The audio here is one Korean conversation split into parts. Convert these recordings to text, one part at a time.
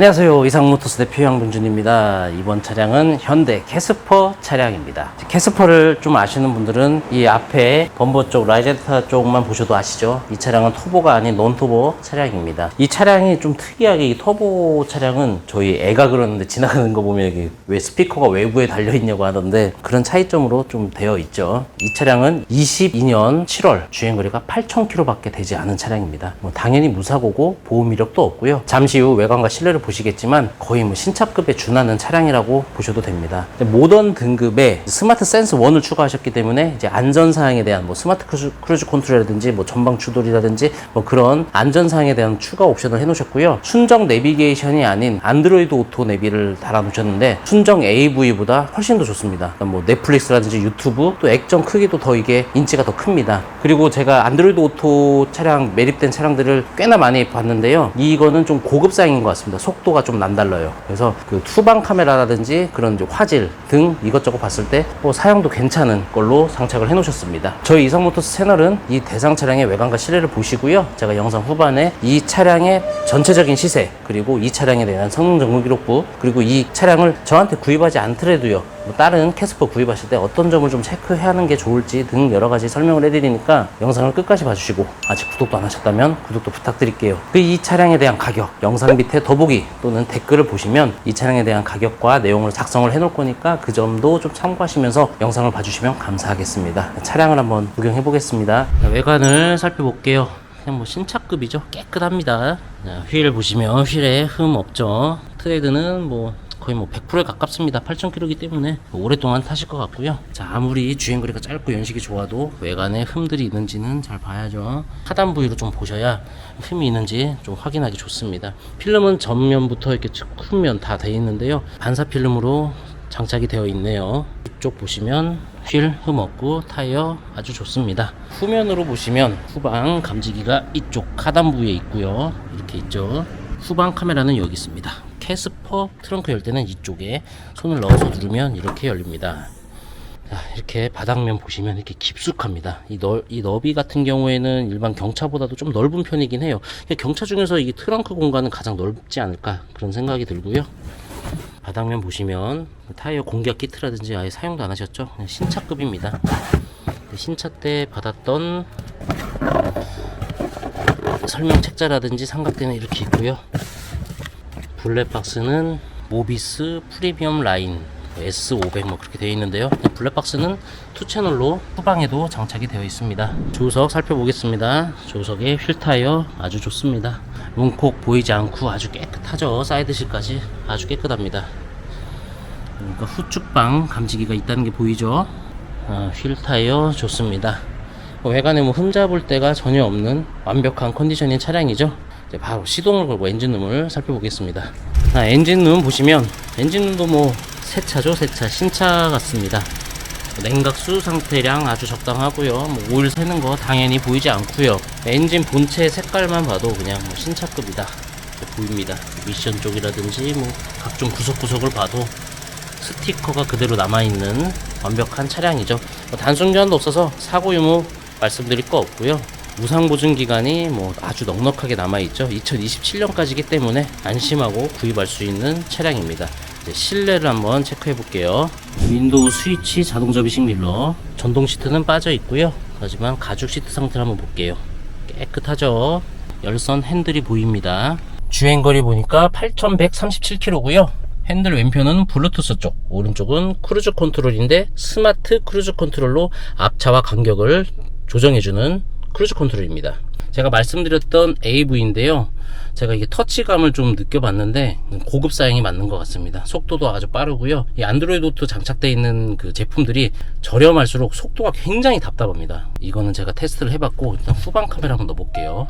안녕하세요. 이상모터스 대표 양bun준입니다. 이번 차량은 현대 캐스퍼 차량입니다. 캐스퍼를 좀 아시는 분들은 이 앞에 범버 쪽, 라이젠타 쪽만 보셔도 아시죠? 이 차량은 터보가 아닌 논터보 차량입니다. 이 차량이 좀 특이하게 이 터보 차량은 저희 애가 그러는데 지나가는 거 보면 여기 왜 스피커가 외부에 달려 있냐고 하던데 그런 차이점으로 좀 되어 있죠. 이 차량은 22년 7월 주행거리가 8,000km밖에 되지 않은 차량입니다. 뭐 당연히 무사고고 보험 이력도 없고요. 잠시 후 외관과 실내를 보시겠지만 거의 뭐 신차급에 준하는 차량이라고 보셔도 됩니다. 모던 등급에 스마트 센스 1을 추가하셨기 때문에 이제 안전 사항에 대한 뭐 스마트 크루즈, 크루즈 컨트롤이라든지 뭐 전방 추돌이라든지 뭐 그런 안전 사항에 대한 추가 옵션을 해놓으셨고요. 순정 내비게이션이 아닌 안드로이드 오토 내비를 달아놓으셨는데 순정 AV보다 훨씬 더 좋습니다. 그러니까 뭐 넷플릭스라든지 유튜브 또 액정 크기도 더 이게 인치가 더 큽니다. 그리고 제가 안드로이드 오토 차량 매립된 차량들을 꽤나 많이 봤는데요. 이거는 좀 고급상인 것 같습니다. 속 도가 좀 남달라요. 그래서 그 투방 카메라라든지 그런 화질 등 이것저것 봤을 때 뭐 사용도 괜찮은 걸로 장착을 해 놓으셨습니다. 저희 이상모터스 채널은 이 대상 차량의 외관과 실내를 보시고요. 제가 영상 후반에 이 차량의 전체적인 시세 그리고 이 차량에 대한 성능 점검 기록부 그리고 이 차량을 저한테 구입하지 않더라도요. 뭐 다른 캐스퍼 구입하실 때 어떤 점을 좀 체크해야 하는 게 좋을지 등 여러 가지 설명을 해드리니까 영상을 끝까지 봐주시고 아직 구독도 안 하셨다면 구독도 부탁드릴게요. 그 이 차량에 대한 가격 영상 밑에 더보기 또는 댓글을 보시면 이 차량에 대한 가격과 내용을 작성을 해놓을 거니까 그 점도 좀 참고하시면서 영상을 봐주시면 감사하겠습니다. 차량을 한번 구경해 보겠습니다. 외관을 살펴볼게요. 그냥 뭐 신차급이죠. 깨끗합니다. 자, 휠 보시면 휠에 흠 없죠. 트레이드는 뭐 거의 뭐 100%에 가깝습니다. 8,000km이기 때문에 오랫동안 타실 것 같고요. 자, 아무리 주행거리가 짧고 연식이 좋아도 외관에 흠들이 있는지는 잘 봐야죠. 하단 부위로 좀 보셔야 흠이 있는지 좀 확인하기 좋습니다. 필름은 전면부터 이렇게 측면다 돼 있는데요. 반사 필름으로 장착이 되어 있네요. 이쪽 보시면 휠 흠 없고 타이어 아주 좋습니다. 후면으로 보시면 후방 감지기가 이쪽 하단 부위에 있고요. 이렇게 있죠. 후방 카메라는 여기 있습니다. 캐스퍼 트렁크 열 때는 이쪽에 손을 넣어서 누르면 이렇게 열립니다. 자, 이렇게 바닥면 보시면 이렇게 깊숙합니다. 이, 넓, 이 너비 같은 경우에는 일반 경차보다도 좀 넓은 편이긴 해요. 그러니까 경차 중에서 이 트렁크 공간은 가장 넓지 않을까 그런 생각이 들고요. 바닥면 보시면 타이어 공기압 키트라든지 아예 사용도 안 하셨죠? 그냥 신차급입니다. 신차 때 받았던 설명 책자라든지 삼각대는 이렇게 있고요. 블랙박스는 모비스 프리미엄 라인 S500 뭐 그렇게 되어 있는데요. 블랙박스는 투 채널로 후방에도 장착이 되어 있습니다. 조석 살펴보겠습니다. 조석의 휠 타이어 아주 좋습니다. 문콕 보이지 않고 아주 깨끗하죠. 사이드실까지 아주 깨끗합니다. 그러니까 후측방 감지기가 있다는 게 보이죠. 아, 휠 타이어 좋습니다. 뭐 외관에 뭐 흠잡을 데가 전혀 없는 완벽한 컨디션인 차량이죠. 바로 시동을 걸고 엔진룸을 살펴보겠습니다. 아, 엔진룸 보시면 엔진룸도 뭐 새 차죠, 새 차, 신차 같습니다. 냉각수 상태량 아주 적당하고요. 뭐 오일 새는 거 당연히 보이지 않고요. 엔진 본체 색깔만 봐도 그냥 뭐 신차급이다 보입니다. 미션 쪽이라든지 뭐 각종 구석구석을 봐도 스티커가 그대로 남아있는 완벽한 차량이죠. 뭐 단순 교환도 없어서 사고 유무 말씀드릴 거 없고요. 무상 보증 기간이 뭐 아주 넉넉하게 남아있죠. 2027년까지기 때문에 안심하고 구입할 수 있는 차량입니다. 실내를 한번 체크해 볼게요. 윈도우 스위치 자동 접이식 밀러, 전동 시트는 빠져 있고요. 하지만 가죽 시트 상태를 한번 볼게요. 깨끗하죠. 열선 핸들이 보입니다. 주행거리 보니까 8,137km고요. 핸들 왼편은 블루투스 쪽, 오른쪽은 크루즈 컨트롤인데 스마트 크루즈 컨트롤로 앞차와 간격을 조정해주는 크루즈 컨트롤입니다. 제가 말씀드렸던 AV인데요. 제가 이게 터치감을 좀 느껴봤는데 고급 사양이 맞는 것 같습니다. 속도도 아주 빠르고요. 이 안드로이드 오토 장착되어 있는 그 제품들이 저렴할수록 속도가 굉장히 답답합니다. 이거는 제가 테스트를 해봤고 일단 후방 카메라 한번 넣어볼게요.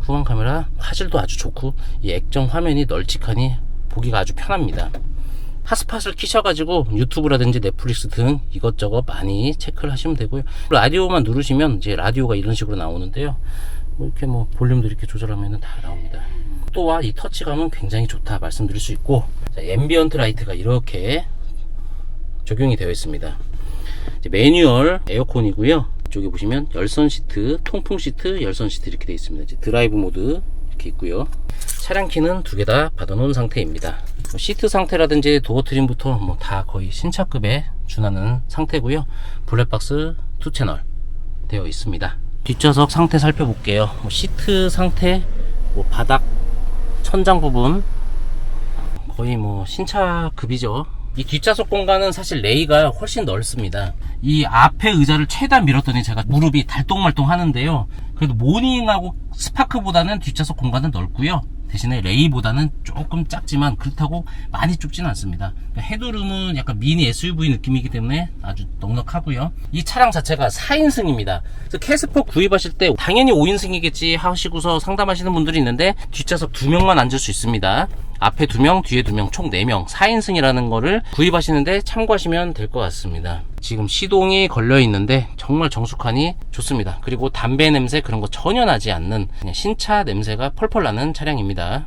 후방 카메라 화질도 아주 좋고 이 액정 화면이 널찍하니 보기가 아주 편합니다. 핫스팟을 키셔가지고 유튜브라든지 넷플릭스 등 이것저것 많이 체크를 하시면 되고요. 라디오만 누르시면 이제 라디오가 이런 식으로 나오는데요. 뭐 이렇게 뭐 볼륨도 이렇게 조절하면 다 나옵니다. 또한 이 터치감은 굉장히 좋다 말씀드릴 수 있고 자, 앰비언트 라이트가 이렇게 적용이 되어 있습니다. 매뉴얼 에어컨이고요. 이쪽에 보시면 열선 시트, 통풍 시트, 열선 시트 이렇게 되어 있습니다. 이제 드라이브 모드 이렇게 있고요. 차량 키는 두 개 다 받아놓은 상태입니다. 뭐 시트 상태라든지 도어 트림부터 뭐 다 거의 신차급에 준하는 상태고요. 블랙박스 투 채널 되어 있습니다. 뒷좌석 상태 살펴볼게요. 뭐 시트 상태, 뭐 바닥, 천장 부분 거의 뭐 신차급이죠. 이 뒷좌석 공간은 사실 레이가 훨씬 넓습니다. 이 앞에 의자를 최대한 밀었더니 제가 무릎이 달동말동 하는데요. 그래도 모닝하고 스파크보다는 뒷좌석 공간은 넓고요. 대신에 레이보다는 조금 작지만 그렇다고 많이 좁지는 않습니다. 그러니까 헤드룸은 약간 미니 SUV 느낌이기 때문에 아주 넉넉하고요. 이 차량 자체가 4인승입니다. 그래서 캐스퍼 구입하실 때 당연히 5인승이겠지 하시고서 상담하시는 분들이 있는데 뒷좌석 2명만 앉을 수 있습니다. 앞에 2명, 뒤에 2명, 총 4명, 4인승이라는 거를 구입하시는데 참고하시면 될 것 같습니다. 지금 시동이 걸려 있는데 정말 정숙하니 좋습니다. 그리고 담배 냄새 그런 거 전혀 나지 않는 그냥 신차 냄새가 펄펄 나는 차량입니다.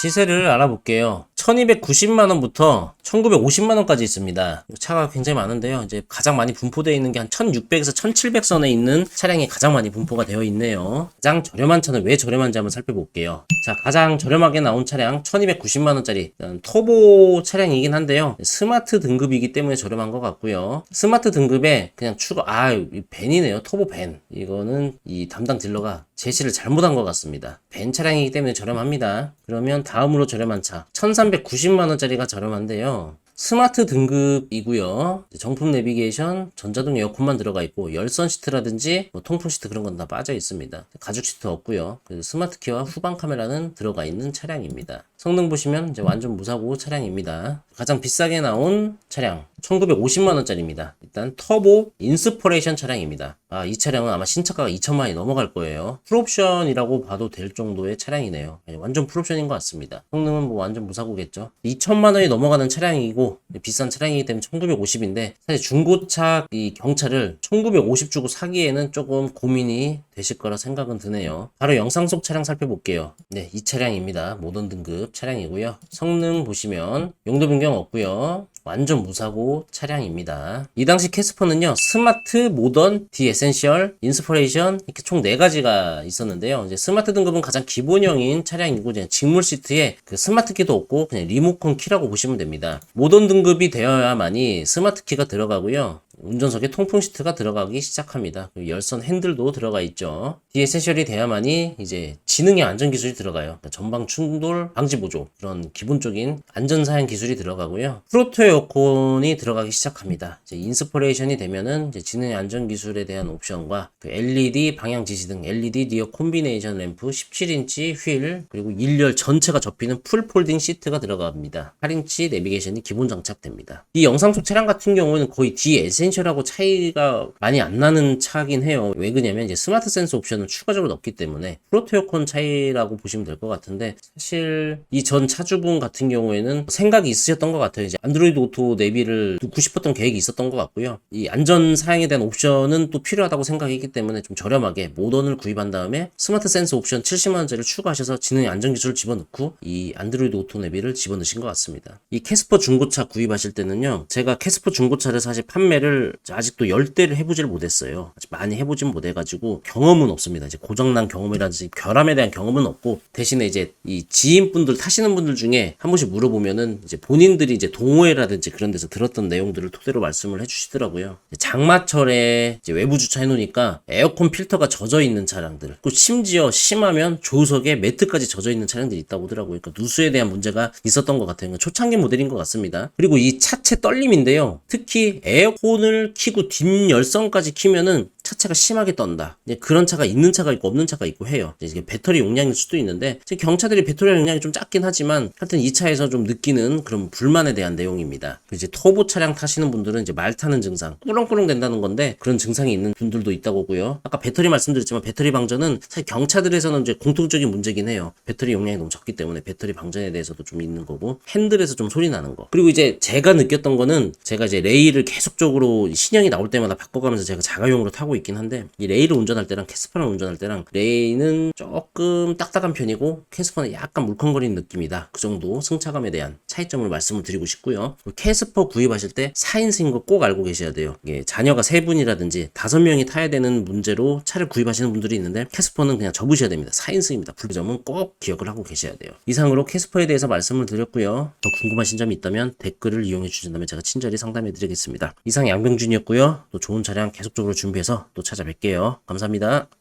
시세를 알아볼게요. 1290만원부터 1950만원까지 있습니다. 차가 굉장히 많은데요. 이제 가장 많이 분포되어 있는 게 한 1600에서 1700선에 있는 차량이 가장 많이 분포가 되어 있네요. 가장 저렴한 차는 왜 저렴한지 한번 살펴볼게요. 자, 가장 저렴하게 나온 차량 1290만원짜리 터보 차량이긴 한데요. 스마트 등급이기 때문에 저렴한 것 같고요. 스마트 등급에 그냥 추가, 아, 이 벤이네요. 터보 벤. 이거는 이 담당 딜러가 제시를 잘못한 것 같습니다. 벤 차량이기 때문에 저렴합니다. 그러면 다음으로 저렴한 차 1390만원짜리가 저렴한데요. 스마트 등급이고요. 정품 내비게이션, 전자동 에어컨만 들어가 있고 열선 시트라든지 뭐 통풍 시트 그런 건 다 빠져 있습니다. 가죽 시트 없고요. 스마트 키와 후방 카메라는 들어가 있는 차량입니다. 성능 보시면 이제 완전 무사고 차량입니다. 가장 비싸게 나온 차량 1950만 원짜리입니다. 일단 터보 인스퍼레이션 차량입니다. 아, 이 차량은 아마 신차가가 2천만 원이 넘어갈 거예요. 풀옵션이라고 봐도 될 정도의 차량이네요. 예, 완전 풀옵션인 것 같습니다. 성능은 뭐 완전 무사고겠죠. 2천만 원이 넘어가는 차량이고 비싼 차량이기 때문에 1950인데 사실 중고차 이 경차를 1950 주고 사기에는 조금 고민이 되실 거라 생각은 드네요. 바로 영상 속 차량 살펴볼게요. 네, 이 차량입니다. 모던 등급 차량이고요. 성능 보시면 용도 변경 없고요. 완전 무사고 차량입니다. 이 당시 캐스퍼는요, 스마트, 모던, 디 에센셜, 인스퍼레이션 이렇게 총 4가지가 있었는데요. 이제 스마트 등급은 가장 기본형인 차량이고 그냥 직물 시트에 그 스마트 키도 없고 그냥 리모컨 키라고 보시면 됩니다. 모던 등급이 되어야만이 스마트 키가 들어가고요. 운전석에 통풍 시트가 들어가기 시작합니다. 열선 핸들도 들어가 있죠. 뒤에 세셜이 돼야만이 이제 지능의 안전 기술이 들어가요. 그러니까 전방 충돌 방지 보조 그런 기본적인 안전 사양 기술이 들어가고요. 프로토 에어컨이 들어가기 시작합니다. 이제 인스퍼레이션이 되면은 이제 지능의 안전 기술에 대한 옵션과 그 LED 방향 지시 등 LED 리어 콤비네이션 램프 17인치 휠 그리고 1열 전체가 접히는 풀 폴딩 시트가 들어갑니다. 8인치 내비게이션이 기본 장착됩니다. 이 영상 속 차량 같은 경우는 거의 D 에센 셜하고 차이가 많이 안 나는 차긴 해요. 왜 그러냐면 이제 스마트 센서 옵션을 추가적으로 넣기 때문에 프로토 에어컨 차이라고 보시면 될 것 같은데 사실 이 전 차주분 같은 경우에는 생각이 있으셨던 것 같아요. 이제 안드로이드 오토 내비를 넣고 싶었던 계획이 있었던 것 같고요. 이 안전 사양에 대한 옵션은 또 필요하다고 생각했기 때문에 좀 저렴하게 모던을 구입한 다음에 스마트 센서 옵션 70만 원짜리를 추가하셔서 지능 안전 기술을 집어넣고 이 안드로이드 오토 내비를 집어넣으신 것 같습니다. 이 캐스퍼 중고차 구입하실 때는요. 제가 캐스퍼 중고차를 사실 판매를 아직도 열 대를 해보지를 못했어요. 아직 많이 해보진 못해가지고 경험은 없습니다. 이제 고장난 경험이라든지 결함에 대한 경험은 없고 대신에 이제 이 지인분들 타시는 분들 중에 한 번씩 물어보면은 이제 본인들이 이제 동호회라든지 그런 데서 들었던 내용들을 토대로 말씀을 해주시더라고요. 장마철에 이제 외부 주차해 놓으니까 에어컨 필터가 젖어 있는 차량들, 그 심지어 심하면 조석에 매트까지 젖어 있는 차량들이 있다고 하더라고요. 그러니까 누수에 대한 문제가 있었던 것 같아요. 그러니까 초창기 모델인 것 같습니다. 그리고 이 차체 떨림인데요. 특히 에어컨 을 키고 뒷열선까지 키면은 차체가 심하게 떤다. 그런 차가 있는 차가 있고 없는 차가 있고 해요. 이게 배터리 용량일 수도 있는데 경차들이 배터리 용량이 좀 작긴 하지만 하여튼 이 차에서 좀 느끼는 그런 불만에 대한 내용입니다. 그 이제 터보 차량 타시는 분들은 이제 말 타는 증상, 꾸렁꾸렁 된다는 건데 그런 증상이 있는 분들도 있다고 하고요. 아까 배터리 말씀드렸지만 배터리 방전은 사실 경차들에서는 이제 공통적인 문제긴 해요. 배터리 용량이 너무 적기 때문에 배터리 방전에 대해서도 좀 있는 거고 핸들에서 좀 소리 나는 거. 그리고 이제 제가 느꼈던 거는 제가 이제 레일을 계속적으로 신형이 나올 때마다 바꿔가면서 제가 자가용으로 타고 있긴 한데 이 레이를 운전할 때랑 캐스퍼를 운전할 때랑 레이는 조금 딱딱한 편이고 캐스퍼는 약간 물컹거리는 느낌이다. 그 정도 승차감에 대한 차이점을 말씀을 드리고 싶고요. 캐스퍼 구입하실 때 4인승인 거 꼭 알고 계셔야 돼요. 이게 자녀가 3분이라든지 5명이 타야 되는 문제로 차를 구입하시는 분들이 있는데 캐스퍼는 그냥 접으셔야 됩니다. 4인승입니다. 그 점은 꼭 기억을 하고 계셔야 돼요. 이상으로 캐스퍼에 대해서 말씀을 드렸고요. 더 궁금하신 점이 있다면 댓글을 이용해 주신다면 제가 친절히 상담해 드리겠습니다. 이상 양 병준이었고요. 또 좋은 차량 계속적으로 준비해서 또 찾아뵐게요. 감사합니다.